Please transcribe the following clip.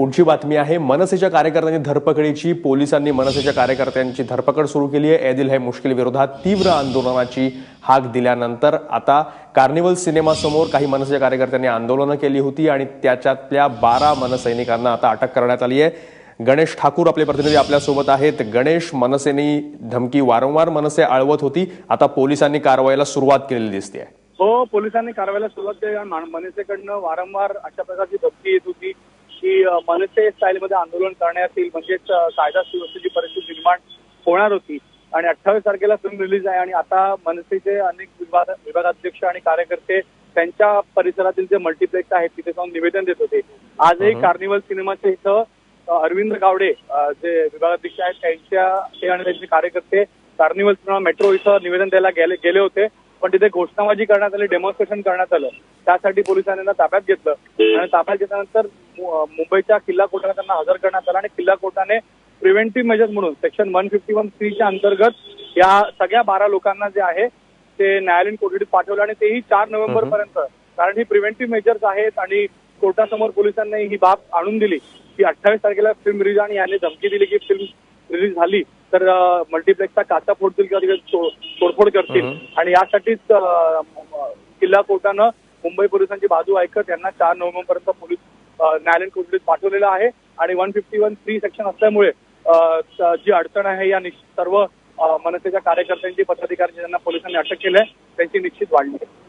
पुढची बातमी आहे मनसेच्या कार्यकर्त्यांची धरपकडीची पोलिसांनी मनसेच्या कार्यकर्त्यांची धरपकड सुरू केली आहे. ऐदिल है मुश्किल विरोधात तीव्र आंदोलनाची हाक दिल्यानंतर आता कार्निवल सिनेमासमोर काही मनसेच्या कार्यकर्त्यांनी आंदोलनं केली होती आणि त्याच्यातल्या बारा मनसैनिकांना आता अटक करण्यात आली आहे. गणेश ठाकूर आपले प्रतिनिधी आपल्यासोबत आहेत. गणेश मनसेने धमकी वारंवार मनसे आळवत होती. आता पोलिसांनी कारवाईला सुरुवात केलेली दिसते हो पोलिसांनी कारवाईला सुरुवात केली मनसेकडनं वारंवार अशा प्रकारची धमकी येत होती. मनसे स्टाईलमध्ये आंदोलन करण्यात येईल म्हणजेच कायदा सुव्यवस्थेची परिस्थिती निर्माण होणार होती. आणि अठ्ठावीस तारखेला फिल्म रिलीज आहे आणि आता मनसेचे अनेक विभाग विभागाध्यक्ष आणि कार्यकर्ते त्यांच्या परिसरातील जे मल्टिप्लेक्स आहेत तिथे जाऊन निवेदन देत होते. आजही कार्निवल सिनेमाच्या इथं अरविंद गावडे जे विभागाध्यक्ष आहेत त्यांच्या ते आणि त्यांचे कार्यकर्ते कार्निवल सिनेमा मेट्रो इथं निवेदन द्यायला गेले गेले होते. पण तिथे घोषणाबाजी करण्यात आली डेमॉन्स्ट्रेशन करण्यात आलं. त्यासाठी पोलिसांनी त्यांना ताब्यात घेतलं. आणि ताब्यात घेतल्यानंतर मुंबईच्या किल्ला कोर्टाने त्यांना हजर करण्यात आलं आणि किल्ला कोर्टाने प्रिव्हेंटिव्ह मेजर्स म्हणून सेक्शन वन फिफ्टी वन च्या अंतर्गत या सगळ्या बारा लोकांना जे आहे ते न्यायालयीन कोठडीत पाठवलं आणि तेही चार नोव्हेंबर पर्यंत. कारण ही प्रिव्हेंटिव्ह मेजर्स आहेत आणि कोर्टासमोर पोलिसांनी ही बाब आणून दिली. की अठ्ठावीस तारखेला फिल्म आणि यांनी धमकी दिली की फिल्म रिलीज झाली तर मल्टिप्लेक्सचा काचा फोडतील किंवा तोडफोड करतील. आणि यासाठीच किल्ला कोर्टानं मुंबई पोलिसांची बाजू ऐकत यांना चार नोव्हेंबर पर्यंत पोलीस न्यायालयीन कोठडीत पाठवलेलं आहे. आणि one fifty one three section असल्यामुळे जी अडचण आहे या निश्चित सर्व मनसेच्या कार्यकर्त्यांची पदाधिकाऱ्यांची ज्यांना पोलिसांनी अटक केली आहे. त्यांची निश्चित वाढली आहे